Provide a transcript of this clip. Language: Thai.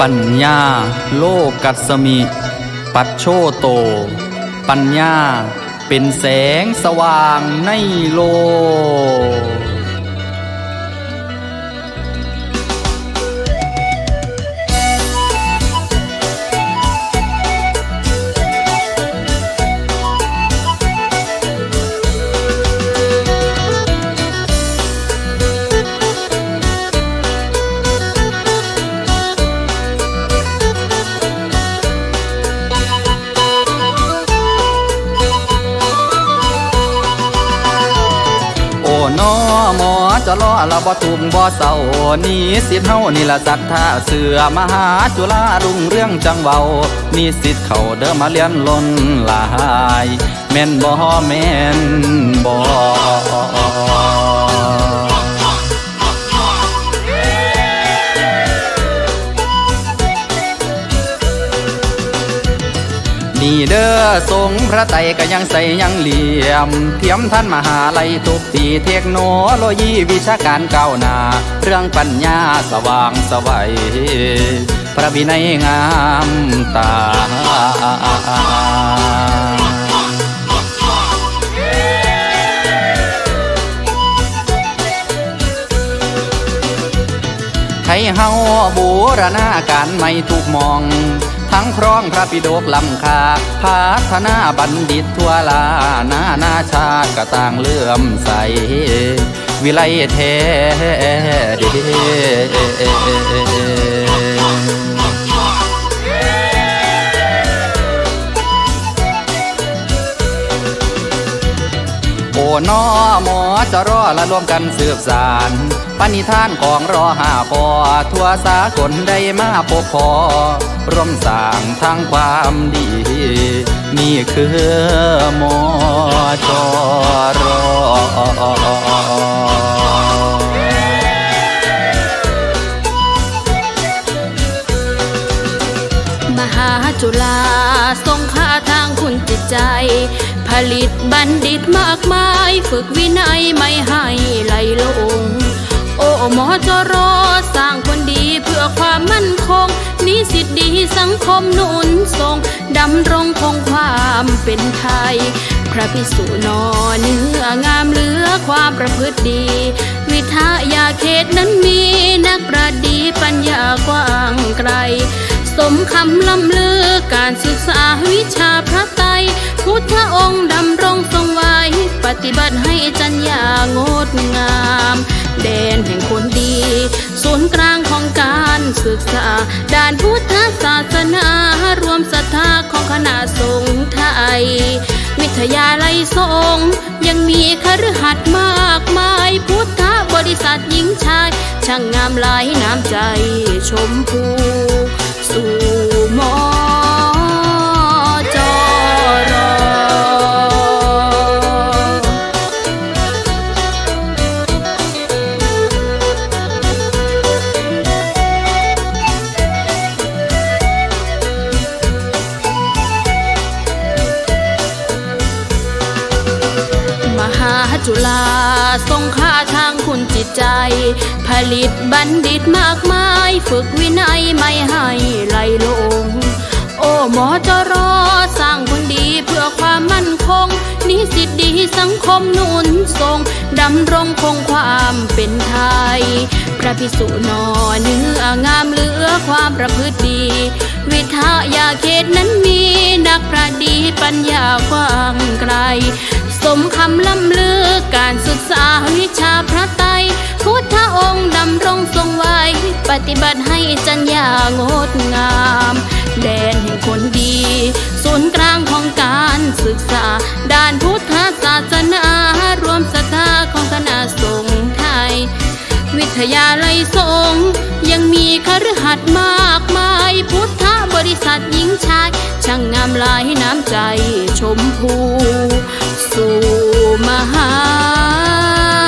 ปัญญา โลกัสมิ ปัจโชโต ปัญญาเป็นแสงสว่างในโลก นอหมอจะล้อละบ่ทุกบ่เศร้านี่สิทธิ์เฮานี่ละศรัทธาเสือมหาจุฬารุ่งเรื่องจังเบานี่สิทธิ์เขาเดิมมาเลียนล้นหลาย แม่นบ่แม่นบ่ ด้อทรงพระไตก็ยังใส่ยังเหลี่ยม เทียมท่านมหาลัยทุกปีเทคโนโลยีวิชาการก้าวหน้า เรื่องปัญญาสว่างสวัยพระวินัยงามตาให้เฮาบูรณาการไม่ทุกมอง ทั้งครองพระปิฎกลำคาพัฒนาบัณฑิตทั่วลานานาชาติก็ต่างเลื่อมใส วิไลเทเด นอหมอจะรอและรวมกันสืบสารปณิธานของรอห้าคอทั่วสากลได้มาพบพอร่วมสร้างทางความดี นี่คือหมอจอรอ ลิตบัณฑิตมากมาย ฝึกวินัยไม่ให้ไหลลง โอ้หมอจรอสร้างคนดีเพื่อความมั่นคงนิสิตดีสังคมนุนทรงดำรงคงความเป็นไทย พระพิสุนอเนื้องามเหลือความประพฤติดี วิทยาเขตนั้นมีนักประดีปัญญากว้างไกล สมคำล่ำลือการศึกษาวิชาพระไตร ศึกษา ด้านพุทธศาสนารวมศรัทธาของคณะสงฆ์ไทย วิทยาลัยสงฆ์ยังมีคฤหัสถ์มากมาย พุทธบริษัทหญิงชาย ช่างงามหลายน้ำใจชมพูสู่มอ จุฬาทรงค่าทางคุณจิตใจ ผลิตบัณฑิตมากมาย ฝึกวินัยไม่ให้ไหลลง โอ้หมอจรอสร้างคนดีเพื่อความมั่นคง นิสิตดีสังคมนุนทรง ดำรงคงความเป็นไทย พระพิสุนอเนื้องามเหลือความประพฤติดีวิทยาเขตนั้นมีนักประดีปัญญากว้างไกล สมคำล่ำลือการศึกษาวิชาพระไตรพุทธองค์ดำรงทรงไว้ ปฏิบัติให้จัญญางดงาม แดนแห่งคนดี ศูนย์กลางของการศึกษา ด้านพุทธศาสนารวมศรัทธาของคณะสงฆ์ไทย วิทยาลัยสงฆ์ยังมีคฤหัสถ์มากมาย พุทธบริษัทหญิงชาย ช่างงามหลายน้ำใจชมพู so mahal.